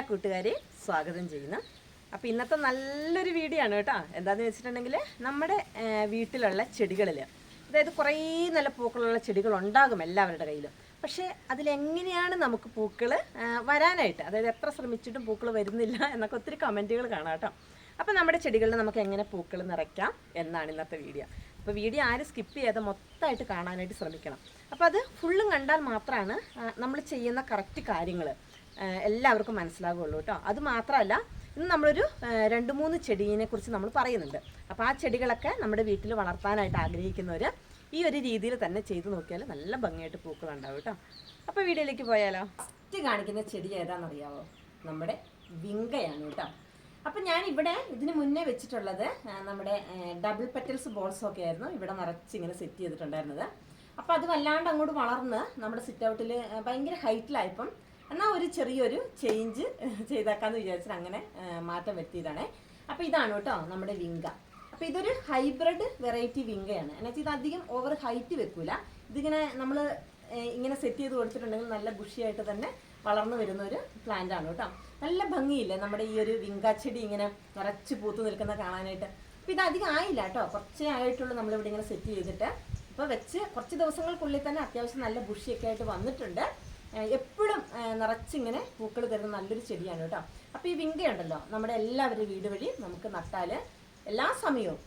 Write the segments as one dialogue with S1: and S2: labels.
S1: എല്ലാ കൂട്ടുകാരെയും സ്വാഗതം ചെയ്യുന്നു. അപ്പോൾ ഇന്നത്തെ നല്ലൊരു വീഡിയോ ആണ് കേട്ടോ. എന്താണെന്ന് വെച്ചിട്ടുണ്ടെങ്കിൽ നമ്മുടെ വീട്ടിലുള്ള ചെടികളിൽ അതായത് കുറേ നല്ല പൂക്കളുള്ള ചെടികൾ ഉണ്ടാകും എല്ലാവരുടെ കയ്യിലും. പക്ഷേ അതിലെങ്ങനെയാണ് നമുക്ക് പൂക്കൾ വരാനായിട്ട്? അതായത് എത്ര ശ്രമിച്ചിട്ടും പൂക്കൾ വരുന്നില്ല എന്നൊക്കെ ഒത്തിരി കമന്റുകൾ കാണാം കേട്ടോ. അപ്പോൾ നമ്മുടെ ചെടികളിൽ നമുക്ക് എങ്ങനെ പൂക്കൾ നിറയ്ക്കാം എന്നാണ് ഇന്നത്തെ വീഡിയോ. അപ്പോൾ വീഡിയോ ആരും സ്കിപ്പ് ചെയ്യാതെ മൊത്തമായിട്ട് കാണാനായിട്ട് ശ്രമിക്കണം. അപ്പോൾ അത് ഫുള്ളും കണ്ടാൽ മാത്രമാണ് നമ്മൾ ചെയ്യുന്ന കറക്റ്റ് കാര്യങ്ങൾ എല്ലാവർക്കും മനസ്സിലാകുള്ളൂ കേട്ടോ. അത് മാത്രമല്ല ഇന്ന് നമ്മളൊരു രണ്ട് മൂന്ന് ചെടീനെ കുറിച്ച് നമ്മൾ പറയുന്നുണ്ട്. അപ്പോൾ ആ ചെടികളൊക്കെ നമ്മുടെ വീട്ടിൽ വളർത്താനായിട്ട് ആഗ്രഹിക്കുന്നവർ ഈ ഒരു രീതിയിൽ തന്നെ ചെയ്തു നോക്കിയാൽ നല്ല ഭംഗിയായിട്ട് പൂക്കളുണ്ടാവും കേട്ടോ. അപ്പോൾ വീഡിയോയിലേക്ക് പോയാലോ? ഫസ്റ്റ് കാണിക്കുന്ന ചെടി ഏതാണെന്നറിയാവോ? നമ്മുടെ വിങ്കയാണ് കേട്ടോ. അപ്പം ഞാൻ ഇവിടെ ഇതിന് മുന്നേ വെച്ചിട്ടുള്ളത് നമ്മുടെ ഡബിൾ പെറ്റൽസ് ബോൾസ് ഒക്കെ ആയിരുന്നു. ഇവിടെ നിറച്ച് ഇങ്ങനെ സെറ്റ് ചെയ്തിട്ടുണ്ടായിരുന്നത്. അപ്പോൾ അത് വല്ലാണ്ട് അങ്ങോട്ട് വളർന്ന് നമ്മുടെ സിറ്റ് ഔട്ടിൽ ഭയങ്കര ഹൈറ്റിലായപ്പം എന്നാൽ ഒരു ചെറിയൊരു ചേഞ്ച് ചെയ്തേക്കാന്ന് വിചാരിച്ചിട്ട് അങ്ങനെ മാറ്റം വരുത്തിയതാണേ. അപ്പം ഇതാണ് കേട്ടോ നമ്മുടെ വിങ്ക. അപ്പം ഇതൊരു ഹൈബ്രിഡ് വെറൈറ്റി വിങ്കയാണ്. എന്നുവെച്ചാൽ ഇത് അധികം ഓവർ ഹൈറ്റ് വെക്കൂല. ഇതിങ്ങനെ നമ്മൾ ഇങ്ങനെ സെറ്റ് ചെയ്ത് കൊടുത്തിട്ടുണ്ടെങ്കിൽ നല്ല ബുഷിയായിട്ട് തന്നെ വളർന്നു വരുന്ന ഒരു പ്ലാന്റ് ആണ് കേട്ടോ. നല്ല ഭംഗിയില്ലേ നമ്മുടെ ഈ ഒരു വിങ്കാച്ചെടി ഇങ്ങനെ നിറച്ച് പൂത്തു നിൽക്കുന്ന കാണാനായിട്ട്. അപ്പം ഇത് അധികം ആയില്ല കേട്ടോ. കുറച്ചേ ആയിട്ടുള്ളൂ നമ്മളിവിടെ ഇങ്ങനെ സെറ്റ് ചെയ്തിട്ട്. അപ്പോൾ വെച്ച് കുറച്ച് ദിവസങ്ങൾക്കുള്ളിൽ തന്നെ അത്യാവശ്യം നല്ല ബുഷിയൊക്കെ ആയിട്ട് വന്നിട്ടുണ്ട്. എപ്പോഴും നിറച്ചിങ്ങനെ പൂക്കൾ തരുന്ന നല്ലൊരു ചെടിയാണ് കേട്ടോ. അപ്പോൾ ഈ വിങ്ക ഉണ്ടല്ലോ നമ്മുടെ എല്ലാവരും വീട് വഴി നമുക്ക് നട്ടാൽ എല്ലാ സമയവും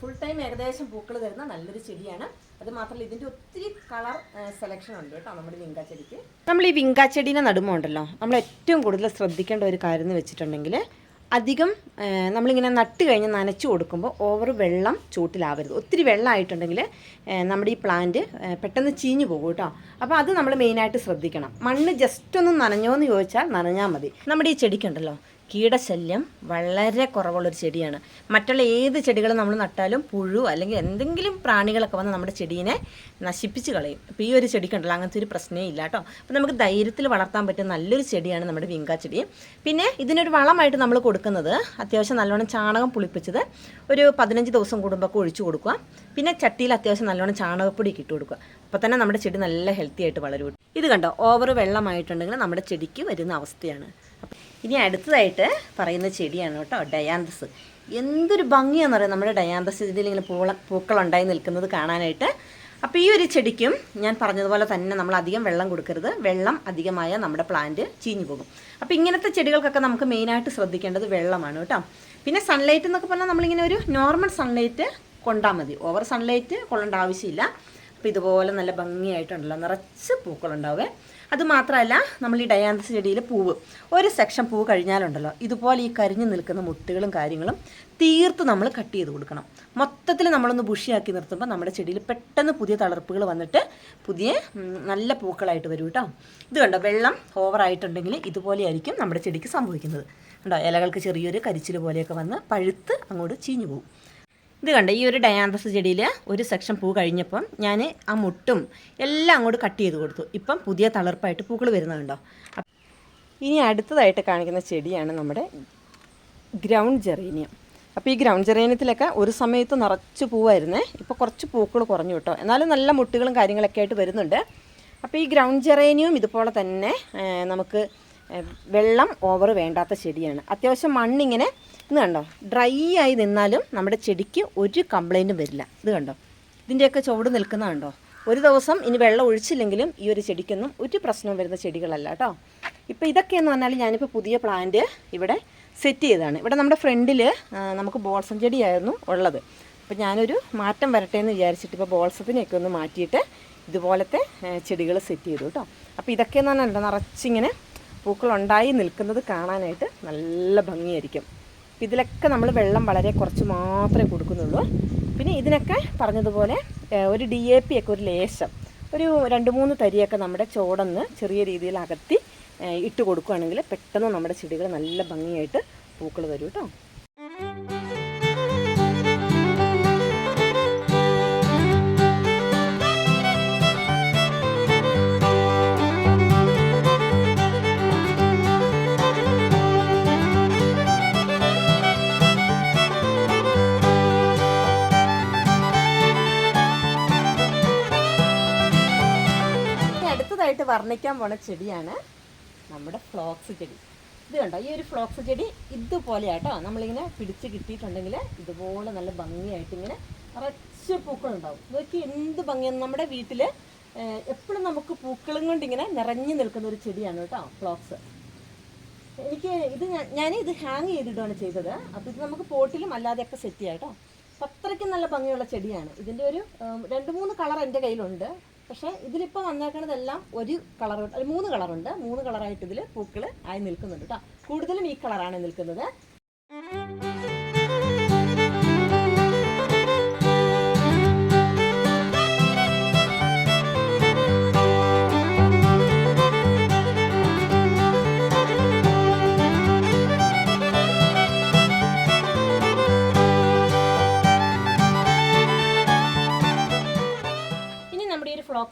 S1: ഫുൾ ടൈം ഏകദേശം പൂക്കൾ തരുന്ന നല്ലൊരു ചെടിയാണ്. അത് മാത്രമല്ല ഇതിന്റെ ഒത്തിരി കളർ സെലക്ഷൻ ഉണ്ട് കേട്ടോ നമ്മുടെ വിങ്ക ചെടിക്ക്. നമ്മൾ ഈ വിങ്ക ചെടീനെ നടുമ്പോൾ ഉണ്ടല്ലോ നമ്മൾ ഏറ്റവും കൂടുതൽ ശ്രദ്ധിക്കേണ്ട ഒരു കാര്യം എന്ന് വെച്ചിട്ടുണ്ടെങ്കിൽ അധികം നമ്മളിങ്ങനെ നട്ട് കഴിഞ്ഞ് നനച്ചു കൊടുക്കുമ്പോൾ ഓവർ വെള്ളം ചൂട്ടിലാവരുത്. ഒത്തിരി വെള്ളമായിട്ടുണ്ടെങ്കിൽ നമ്മുടെ ഈ പ്ലാന്റ് പെട്ടെന്ന് ചീഞ്ഞു പോകും കേട്ടോ. അപ്പോൾ അത് നമ്മൾ മെയിനായിട്ട് ശ്രദ്ധിക്കണം. മണ്ണ് ജസ്റ്റ് ഒന്ന് നനഞ്ഞോ എന്ന് ചോദിച്ചാൽ നനഞ്ഞാൽ മതി. നമ്മുടെ ഈ ചെടിക്കുണ്ടല്ലോ കീടശല്യം വളരെ കുറവുള്ളൊരു ചെടിയാണ്. മറ്റുള്ള ഏത് ചെടികൾ നമ്മൾ നട്ടാലും പുഴു അല്ലെങ്കിൽ എന്തെങ്കിലും പ്രാണികളൊക്കെ വന്ന് നമ്മുടെ ചെടീനെ നശിപ്പിച്ച് കളയും. അപ്പോൾ ഈ ഒരു ചെടിക്കുണ്ടല്ലോ അങ്ങനത്തെ ഒരു പ്രശ്നമേ ഇല്ല കേട്ടോ. അപ്പോൾ നമുക്ക് ധൈര്യത്തിൽ വളർത്താൻ പറ്റുന്ന നല്ലൊരു ചെടിയാണ് നമ്മുടെ വിങ്ക ചെടി. പിന്നെ ഇതിനൊരു വളമായിട്ട് നമ്മൾ കൊടുക്കുന്നത് അത്യാവശ്യം നല്ലോണം ചാണകം പുളിപ്പിച്ചത് ഒരു പതിനഞ്ച് ദിവസം കൂടുമ്പോൾ ഒഴിച്ചു കൊടുക്കുക. പിന്നെ ചട്ടിയിൽ അത്യാവശ്യം നല്ലോണം ചാണകപ്പൊടി ഇട്ട് കൊടുക്കുക. അപ്പോൾ തന്നെ നമ്മുടെ ചെടി നല്ല ഹെൽത്തി ആയിട്ട് വളരും. ഇത് കണ്ടോ ഓവർ വെള്ളമായിട്ടുണ്ടെങ്കിൽ നമ്മുടെ ചെടിക്ക് വരുന്ന അവസ്ഥയാണ്. ഇനി അടുത്തതായിട്ട് പറയുന്ന ചെടിയാണ് കേട്ടോ ഡയാന്തസ്. എന്തൊരു ഭംഗിയാണെന്ന് പറയാം നമ്മുടെ ഡയാന്തസ് ഇതിൽ ഇങ്ങനെ പൂള പൂക്കളുണ്ടായി നിൽക്കുന്നത് കാണാനായിട്ട്. അപ്പോൾ ഈ ഒരു ചെടിക്കും ഞാൻ പറഞ്ഞതുപോലെ തന്നെ നമ്മൾ അധികം വെള്ളം കൊടുക്കരുത്. വെള്ളം അധികമായ നമ്മുടെ പ്ലാന്റ് ചീഞ്ഞു പോകും. അപ്പോൾ ഇങ്ങനത്തെ ചെടികൾക്കൊക്കെ നമുക്ക് മെയിനായിട്ട് ശ്രദ്ധിക്കേണ്ടത് വെള്ളമാണ് കേട്ടോ. പിന്നെ സൺലൈറ്റ് എന്നൊക്കെ പറഞ്ഞാൽ നമ്മളിങ്ങനെ ഒരു നോർമൽ സൺലൈറ്റ് കൊണ്ടാൽ മതി. ഓവർ സൺലൈറ്റ് കൊള്ളേണ്ട ആവശ്യമില്ല. അപ്പോൾ ഇതുപോലെ നല്ല ഭംഗിയായിട്ടുണ്ടല്ലോ. നിറച്ച് പൂക്കളുണ്ടാവേ. അത് മാത്രമല്ല നമ്മൾ ഈ ഡയാന്തസ് ചെടിയിൽ പൂവ്. ഒരു സെക്ഷൻ പൂവ് കഴിഞ്ഞാലുണ്ടല്ലോ ഇതുപോലെ ഈ കരിഞ്ഞു നിൽക്കുന്ന മുട്ടുകളും കാര്യങ്ങളും തീർത്ത് നമ്മൾ കട്ട് ചെയ്ത് കൊടുക്കണം. മൊത്തത്തിൽ നമ്മളൊന്ന് ബുഷിയാക്കി നിർത്തുമ്പോൾ നമ്മുടെ ചെടിയിൽ പെട്ടെന്ന് പുതിയ തളർപ്പുകൾ വന്നിട്ട് പുതിയ നല്ല പൂക്കളായിട്ട് വരും കേട്ടോ. ഇത് കണ്ടോ വെള്ളം ഓവറായിട്ടുണ്ടെങ്കിൽ ഇതുപോലെയായിരിക്കും നമ്മുടെ ചെടിക്ക് സംഭവിക്കുന്നത്. കണ്ടോ ഇലകൾക്ക് ചെറിയൊരു കരിച്ചിൽ പോലെയൊക്കെ വന്ന് പഴുത്ത് അങ്ങോട്ട് ചീഞ്ഞു പോകും ഇത് കണ്ട ഈ ഒരു ഡയാൻഡ്രസ് ചെടിയിൽ ഒരു സെക്ഷൻ പൂ കഴിഞ്ഞപ്പം ഞാൻ ആ മുട്ടും എല്ലാം അങ്ങോട്ട് കട്ട് ചെയ്ത് കൊടുത്തു. ഇപ്പം പുതിയ തളർപ്പായിട്ട് പൂക്കൾ വരുന്നുണ്ടോ ഇനി അടുത്തതായിട്ട് കാണിക്കുന്ന ചെടിയാണ് നമ്മുടെ ഗ്രൗണ്ട് ജെറേനിയം അപ്പോൾ ഈ ഗ്രൗണ്ട് ജെറേനിയത്തിലൊക്കെ ഒരു സമയത്ത് നിറച്ച് പൂവായിരുന്നേ. ഇപ്പോൾ കുറച്ച് പൂക്കൾ കുറഞ്ഞു കേട്ടോ. എന്നാലും നല്ല മുട്ടുകളും കാര്യങ്ങളൊക്കെ ആയിട്ട് വരുന്നുണ്ട്. അപ്പോൾ ഈ ഗ്രൗണ്ട് ജെറേനിയം ഇതുപോലെ തന്നെ നമുക്ക് വെള്ളം ഓവർ വേണ്ടാത്ത ചെടിയാണ്. അത്യാവശ്യം മണ്ണിങ്ങനെ ഇത് കണ്ടോ? ഡ്രൈ ആയി നിന്നാലും നമ്മുടെ ചെടിക്ക് ഒരു കംപ്ലൈന്റും വരില്ല. ഇത് കണ്ടോ? ഇതിന്റെയൊക്കെ ചുവട് നിൽക്കുന്ന കണ്ടോ? ഒരു ദിവസം ഇനി വെള്ളം ഒഴിച്ചില്ലെങ്കിലും ഈ ഒരു ചെടിക്കൊന്നും ഒരു പ്രശ്നവും വരുന്ന ചെടികളല്ല കേട്ടോ. ഇപ്പോൾ ഇതൊക്കെയെന്ന് പറഞ്ഞാൽ ഞാനിപ്പോൾ പുതിയ പ്ലാന്റ് ഇവിടെ സെറ്റ് ചെയ്തതാണ്. ഇവിടെ നമ്മുടെ ഫ്രണ്ടിൽ നമുക്ക് ബോൾസം ചെടിയായിരുന്നു ഉള്ളത്. അപ്പോൾ ഞാനൊരു മാറ്റം വരട്ടെ എന്ന് വിചാരിച്ചിട്ട് ഇപ്പോൾ ബോൾസത്തിനെയൊക്കെ ഒന്ന് മാറ്റിയിട്ട് ഇതുപോലത്തെ ചെടികൾ സെറ്റ് ചെയ്തു കേട്ടോ. അപ്പോൾ ഇതൊക്കെയെന്ന് പറഞ്ഞാൽ നിറച്ചിങ്ങനെ പൂക്കളുണ്ടായി നിൽക്കുന്നത് കാണാനായിട്ട് നല്ല ഭംഗിയായിരിക്കും. ഇതിലൊക്കെ നമ്മൾ വെള്ളം വളരെ കുറച്ച് മാത്രമേ കൊടുക്കുന്നുള്ളൂ. പിന്നെ ഇതിനൊക്കെ പറഞ്ഞതുപോലെ ഒരു ഡി എ പി ഒക്കെ ഒരു ലേശം ഒരു രണ്ട് മൂന്ന് തരിയൊക്കെ നമ്മുടെ ചോടന്ന് ചെറിയ രീതിയിൽ അകത്തി ഇട്ട് കൊടുക്കുകയാണെങ്കിൽ പെട്ടെന്ന് നമ്മുടെ ചെടികൾ നല്ല ഭംഗിയായിട്ട് പൂക്കൾ തരും കേട്ടോ അടുത്തതായിട്ട് വർണിക്കാൻ പോണ ചെടിയാണ് നമ്മുടെ ഫ്ലോക്സ് ചെടി. ഇത് കണ്ടോ? ഈ ഒരു ഫ്ലോക്സ് ചെടി ഇതുപോലെ ആട്ടോ നമ്മളിങ്ങനെ പിടിച്ച് കിട്ടിയിട്ടുണ്ടെങ്കിൽ ഇതുപോലെ നല്ല ഭംഗിയായിട്ട് ഇങ്ങനെ നിറച്ച് പൂക്കളുണ്ടാവും. ഇതൊക്കെ എന്ത് ഭംഗിയാണ് നമ്മുടെ വീട്ടിൽ എപ്പോഴും നമുക്ക് പൂക്കളും കൊണ്ട് ഇങ്ങനെ നിറഞ്ഞു നിൽക്കുന്ന ഒരു ചെടിയാണ് കേട്ടോ ഫ്ലോക്സ്. എനിക്ക് ഇത് ഞാൻ ഇത് ഹാങ് ചെയ്തിട്ടാണ് ചെയ്തത്. അപ്പോൾ ഇത് നമുക്ക് പോട്ടിലും അല്ലാതെയൊക്കെ സെറ്റ് ചെയ്യാം കേട്ടോ. അപ്പം അത്രയ്ക്കും നല്ല ഭംഗിയുള്ള ചെടിയാണ്. ഇതിന്റെ ഒരു രണ്ട് മൂന്ന് കളർ എന്റെ കയ്യിലുണ്ട്. പക്ഷേ ഇതിലിപ്പോൾ വന്നേക്കണതെല്ലാം ഒരു കളർ മൂന്ന് കളറുണ്ട്. മൂന്ന് കളറായിട്ട് ഇതിൽ പൂക്കൾ ആയി നിൽക്കുന്നുണ്ട് കേട്ടോ കൂടുതലും ഈ കളറാണ് നിൽക്കുന്നത്.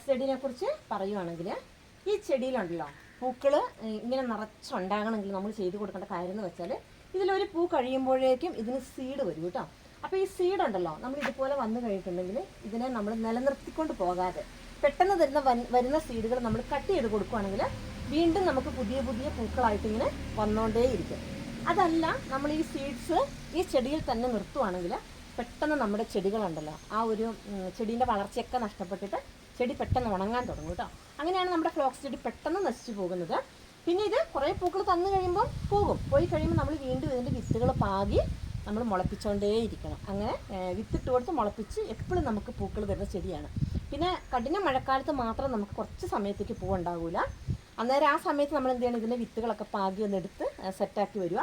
S1: ചെടീനെ കുറിച്ച് പറയുവാണെങ്കിൽ ഈ ചെടിയിലുണ്ടല്ലോ പൂക്കൾ ഇങ്ങനെ നിറച്ചുണ്ടാകണമെങ്കിൽ നമ്മൾ ചെയ്തു കൊടുക്കേണ്ട കാര്യം എന്ന് വെച്ചാൽ ഇതിലൊരു പൂ കഴിയുമ്പോഴേക്കും ഇതിന് സീഡ് വരും കേട്ടോ. അപ്പോൾ ഈ സീഡ് ഉണ്ടല്ലോ നമ്മൾ ഇതുപോലെ വന്നു കഴിഞ്ഞിട്ടുണ്ടെങ്കിൽ ഇതിനെ നമ്മൾ നിലനിർത്തിക്കൊണ്ട് പോകാതെ പെട്ടെന്ന് തരുന്ന വരുന്ന സീഡുകൾ നമ്മൾ കട്ട് ചെയ്ത് കൊടുക്കുകയാണെങ്കിൽ വീണ്ടും നമുക്ക് പുതിയ പുതിയ പൂക്കളായിട്ട് ഇങ്ങനെ വന്നുകൊണ്ടേയിരിക്കും അതല്ല നമ്മൾ ഈ സീഡ്സ് ഈ ചെടിയിൽ തന്നെ നിർത്തുവാണെങ്കിൽ പെട്ടെന്ന് നമ്മുടെ ചെടികളുണ്ടല്ലോ ആ ഒരു ചെടീന്റെ വളർച്ചയൊക്കെ നഷ്ടപ്പെട്ടിട്ട് ചെടി പെട്ടെന്ന് ഉണങ്ങാൻ തുടങ്ങും കേട്ടോ. അങ്ങനെയാണ് നമ്മുടെ ഫ്ലോക്സ് ചെടി പെട്ടെന്ന് നശിച്ചു പോകുന്നത്. പിന്നെ ഇത് കുറേ പൂക്കൾ തന്നു കഴിയുമ്പോൾ പോകും. പോയി കഴിയുമ്പോൾ നമ്മൾ വീണ്ടും ഇതിന്റെ വിത്തുകൾ പാകി നമ്മൾ മുളപ്പിച്ചുകൊണ്ടേയിരിക്കണം അങ്ങനെ വിത്തിട്ട് കൊടുത്ത് മുളപ്പിച്ച് എപ്പോഴും നമുക്ക് പൂക്കൾ വരുന്ന ചെടിയാണ്. പിന്നെ കഠിന മഴക്കാലത്ത് മാത്രം നമുക്ക് കുറച്ച് സമയത്തേക്ക് പൂവുണ്ടാവില്ല അന്നേരം ആ സമയത്ത് നമ്മൾ എന്ത് ചെയ്യണം? ഇതിന്റെ വിത്തുകളൊക്കെ പാകി ഒന്ന് എടുത്ത് സെറ്റാക്കി വരിക.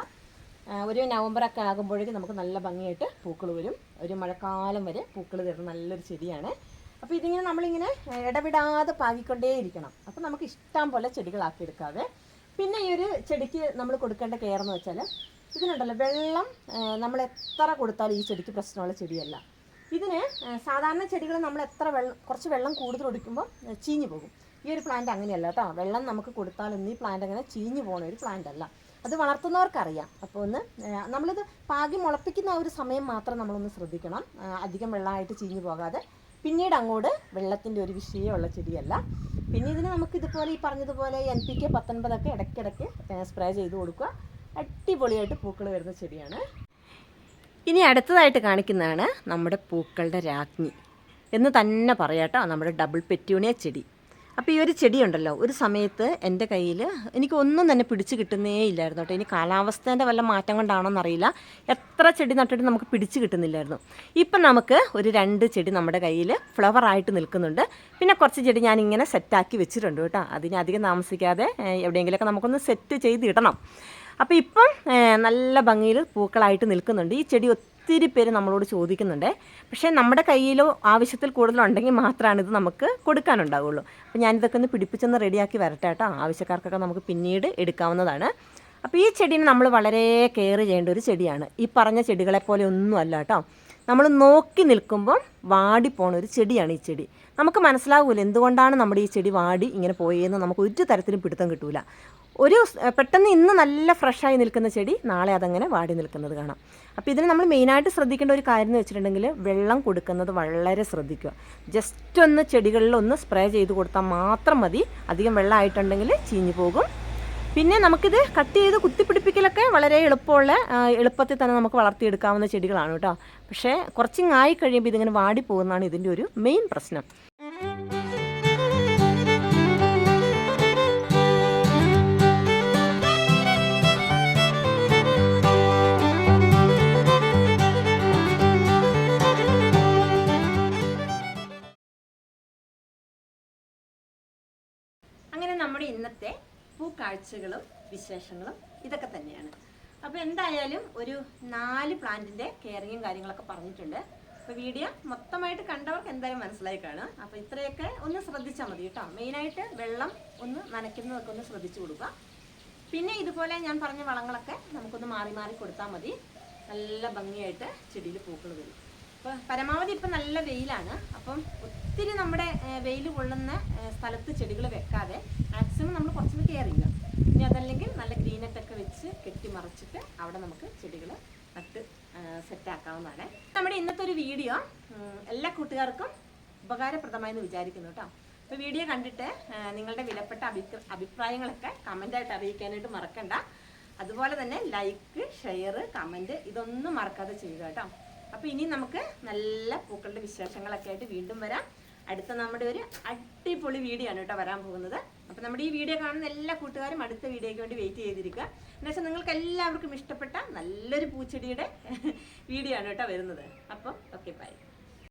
S1: ഒരു നവംബറൊക്കെ ആകുമ്പോഴേക്കും നമുക്ക് നല്ല ഭംഗിയായിട്ട് പൂക്കൾ വരും. ഒരു മഴക്കാലം വരെ പൂക്കൾ തരുന്ന നല്ലൊരു ചെടിയാണ്. അപ്പോൾ ഇതിങ്ങനെ നമ്മളിങ്ങനെ ഇടവിടാതെ പാകിക്കൊണ്ടേയിരിക്കണം. അപ്പോൾ നമുക്ക് ഇഷ്ടം പോലെ ചെടികളാക്കി എടുക്കാതെ പിന്നെ ഈ ഒരു ചെടിക്ക് നമ്മൾ കൊടുക്കേണ്ട കെയർ എന്ന് വെച്ചാൽ ഇതിനുണ്ടല്ലോ വെള്ളം നമ്മൾ എത്ര കൊടുത്താലും ഈ ചെടിക്ക് പ്രശ്നമുള്ള ചെടിയല്ല. ഇതിന് സാധാരണ ചെടികൾ നമ്മൾ എത്ര വെള്ളം കുറച്ച് വെള്ളം കൂടുതൽ ഒഴിക്കുമ്പോൾ ചീഞ്ഞു പോകും. ഈ ഒരു പ്ലാന്റ് അങ്ങനെയല്ല കേട്ടോ. വെള്ളം നമുക്ക് കൊടുത്താലൊന്നും ഈ പ്ലാന്റ് അങ്ങനെ ചീഞ്ഞു പോകുന്ന ഒരു പ്ലാന്റ് അല്ല. അത് വളർത്തുന്നവർക്കറിയാം. അപ്പോൾ ഒന്ന് നമ്മളിത് പാകി മുളപ്പിക്കുന്ന ഒരു സമയം മാത്രം നമ്മളൊന്ന് ശ്രദ്ധിക്കണം. അധികം വെള്ളമായിട്ട് ചീഞ്ഞു പോകാതെ. പിന്നീട് അങ്ങോട്ട് വെള്ളത്തിന്റെ ഒരു വിഷയമുള്ള ചെടിയല്ല. പിന്നെ ഇതിന് നമുക്ക് ഇതുപോലെ ഈ പറഞ്ഞതുപോലെ എൻ പി കെ പത്തൊൻപതൊക്കെ ഇടയ്ക്കിടയ്ക്ക് സ്പ്രേ ചെയ്ത് കൊടുക്കുക. അടിപൊളിയായിട്ട് പൂക്കൾ വരുന്ന ചെടിയാണ്. ഇനി അടുത്തതായിട്ട് കാണിക്കുന്നതാണ് നമ്മുടെ പൂക്കളുടെ രാജ്ഞി. എന്ന് തന്നെ പറയാട്ടോ നമ്മുടെ ഡബിൾ പെറ്റ്യൂണിയ ചെടി. അപ്പോൾ ഈ ഒരു ചെടിയുണ്ടല്ലോ ഒരു സമയത്ത് എന്റെ കയ്യിൽ എനിക്ക് ഒന്നും തന്നെ പിടിച്ചു കിട്ടുന്നേ ഇല്ലായിരുന്നു കേട്ടോ. ഇനി കാലാവസ്ഥേന്റെ വല്ല മാറ്റം കൊണ്ടാണോ എന്നറിയില്ല. എത്ര ചെടി നട്ടിട്ട് നമുക്ക് പിടിച്ച് കിട്ടുന്നില്ലായിരുന്നു. ഇപ്പം നമുക്ക് ഒരു രണ്ട് ചെടി നമ്മുടെ കയ്യിൽ ഫ്ലവർ ആയിട്ട് നിൽക്കുന്നുണ്ട്. പിന്നെ കുറച്ച് ചെടി ഞാൻ ഇങ്ങനെ സെറ്റാക്കി വെച്ചിട്ടുണ്ട് കേട്ടോ. അതിന് അധികം താമസിക്കാതെ എവിടെയെങ്കിലുമൊക്കെ നമുക്കൊന്ന് സെറ്റ് ചെയ്ത് ഇടണം. അപ്പോൾ ഇപ്പം നല്ല ഭംഗിയിൽ പൂക്കളായിട്ട് നിൽക്കുന്നുണ്ട്. ഈ ചെടി ഒത്തിരി പേര് നമ്മളോട് ചോദിക്കുന്നുണ്ട്. പക്ഷേ നമ്മുടെ കയ്യിലോ ആവശ്യത്തിൽ കൂടുതലുണ്ടെങ്കിൽ മാത്രമാണ് ഇത് നമുക്ക് കൊടുക്കാനുണ്ടാവുള്ളൂ. അപ്പോൾ ഞാനിതൊക്കെ ഒന്ന് പിടിപ്പിച്ചൊന്ന് റെഡിയാക്കി വരട്ടെ കേട്ടോ. ആവശ്യക്കാർക്കൊക്കെ നമുക്ക് പിന്നീട് എടുക്കാവുന്നതാണ്. അപ്പോൾ ഈ ചെടീനെ നമ്മൾ വളരെ കെയർ ചെയ്യേണ്ട ഒരു ചെടിയാണ്. ഈ പറഞ്ഞ ചെടികളെ പോലെ ഒന്നും അല്ല കേട്ടോ. നമ്മൾ നോക്കി നിൽക്കുമ്പോൾ വാടിപ്പോണ ഒരു ചെടിയാണ് ഈ ചെടി. നമുക്ക് മനസ്സിലാവൂല എന്തുകൊണ്ടാണ് നമ്മുടെ ഈ ചെടി വാടി ഇങ്ങനെ പോയതെന്ന് നമുക്ക് ഒരു തരത്തിലും പിടുത്തം കിട്ടൂല. ഒരു പെട്ടെന്ന് ഇന്ന് നല്ല ഫ്രഷായി നിൽക്കുന്ന ചെടി നാളെ അതങ്ങനെ വാടി നിൽക്കുന്നത് കാണാം. അപ്പോൾ ഇതിന് നമ്മൾ മെയിനായിട്ട് ശ്രദ്ധിക്കേണ്ട ഒരു കാര്യം എന്ന് വെച്ചിട്ടുണ്ടെങ്കിൽ വെള്ളം കൊടുക്കുന്നത് വളരെ ശ്രദ്ധിക്കുക. ജസ്റ്റ് ഒന്ന് ചെടികളിൽ ഒന്ന് സ്പ്രേ ചെയ്ത് കൊടുത്താൽ മാത്രം മതി. അധികം വെള്ളമായിട്ടുണ്ടെങ്കിൽ ചീഞ്ഞു പോകും. പിന്നെ നമുക്കിത് കട്ട് ചെയ്ത് കുത്തിപ്പിടിപ്പിക്കലൊക്കെ വളരെ എളുപ്പമുള്ള എളുപ്പത്തിൽ തന്നെ നമുക്ക് വളർത്തിയെടുക്കാവുന്ന ചെടികളാണ് കേട്ടോ. പക്ഷേ കുറച്ചിങ്ങായി കഴിയുമ്പോൾ ഇതിങ്ങനെ വാടിപ്പോകുന്നതാണ് ഇതിന്റെ ഒരു മെയിൻ പ്രശ്നം. പൂക്കാഴ്ചകളും വിശേഷങ്ങളും ഇതൊക്കെ തന്നെയാണ്. അപ്പോൾ എന്തായാലും ഒരു നാല് പ്ലാന്റിന്റെ കെയറിങ്ങും കാര്യങ്ങളൊക്കെ പറഞ്ഞിട്ടുണ്ട്. അപ്പോൾ വീഡിയോ മൊത്തമായിട്ട് കണ്ടവർക്ക് എന്തായാലും മനസ്സിലായി കാണും. അപ്പോൾ ഇത്രയൊക്കെ ഒന്ന് ശ്രദ്ധിച്ചാൽ മതി കേട്ടോ. മെയിനായിട്ട് വെള്ളം ഒന്ന് നനയ്ക്കുന്നതൊക്കെ ഒന്ന് ശ്രദ്ധിച്ചു കൊടുക്കുക. പിന്നെ ഇതുപോലെ ഞാൻ പറഞ്ഞ വളങ്ങളൊക്കെ നമുക്കൊന്ന് മാറി മാറി കൊടുത്താൽ മതി. നല്ല ഭംഗിയായിട്ട് ചെടിയിൽ പൂക്കൾ വരും. അപ്പോൾ പരമാവധി ഇപ്പം നല്ല വെയിലാണ്. അപ്പം ഒത്തിരി നമ്മുടെ വെയിൽ കൊള്ളുന്ന സ്ഥലത്ത് ചെടികൾ വെക്കാതെ മാക്സിമം നമ്മൾ കുറച്ചുകൂടി കെയർ ചെയ്യുക ഇനി അതല്ലെങ്കിൽ നല്ല ഗ്രീനെറ്റൊക്കെ വെച്ച് കെട്ടിമറച്ചിട്ട് അവിടെ നമുക്ക് ചെടികൾ നട്ട് സെറ്റാക്കാവുന്നതാണ് നമ്മുടെ ഇന്നത്തെ ഒരു വീഡിയോ എല്ലാ കൂട്ടുകാർക്കും ഉപകാരപ്രദമായി എന്ന് വിചാരിക്കുന്നു കേട്ടോ. അപ്പോൾ വീഡിയോ കണ്ടിട്ട് നിങ്ങളുടെ വിലപ്പെട്ട അഭിപ്ര അഭിപ്രായങ്ങളൊക്കെ കമന്റായിട്ട് അറിയിക്കാനായിട്ട് മറക്കണ്ട. അതുപോലെ തന്നെ ലൈക്ക് ഷെയർ കമന്റ് ഇതൊന്നും മറക്കാതെ ചെയ്യുക കേട്ടോ. അപ്പോൾ ഇനി നമുക്ക് നല്ല പൂക്കളുടെ വിശേഷങ്ങളൊക്കെ ആയിട്ട് വീണ്ടും വരാം. അടുത്ത നമ്മുടെ ഒരു അടിപൊളി വീഡിയോ ആണ് കേട്ടോ വരാൻ പോകുന്നത്. അപ്പോൾ നമ്മുടെ ഈ വീഡിയോ കാണുന്ന എല്ലാ കൂട്ടുകാരും അടുത്ത വീഡിയോയ്ക്ക് വേണ്ടി വെയിറ്റ് ചെയ്തിരിക്കുക. എന്നുവെച്ചാൽ നിങ്ങൾക്ക് എല്ലാവർക്കും ഇഷ്ടപ്പെട്ട നല്ലൊരു പൂച്ചെടിയുടെ വീഡിയോ ആണ് കേട്ടോ വരുന്നത്. അപ്പം ഓക്കെ ബൈ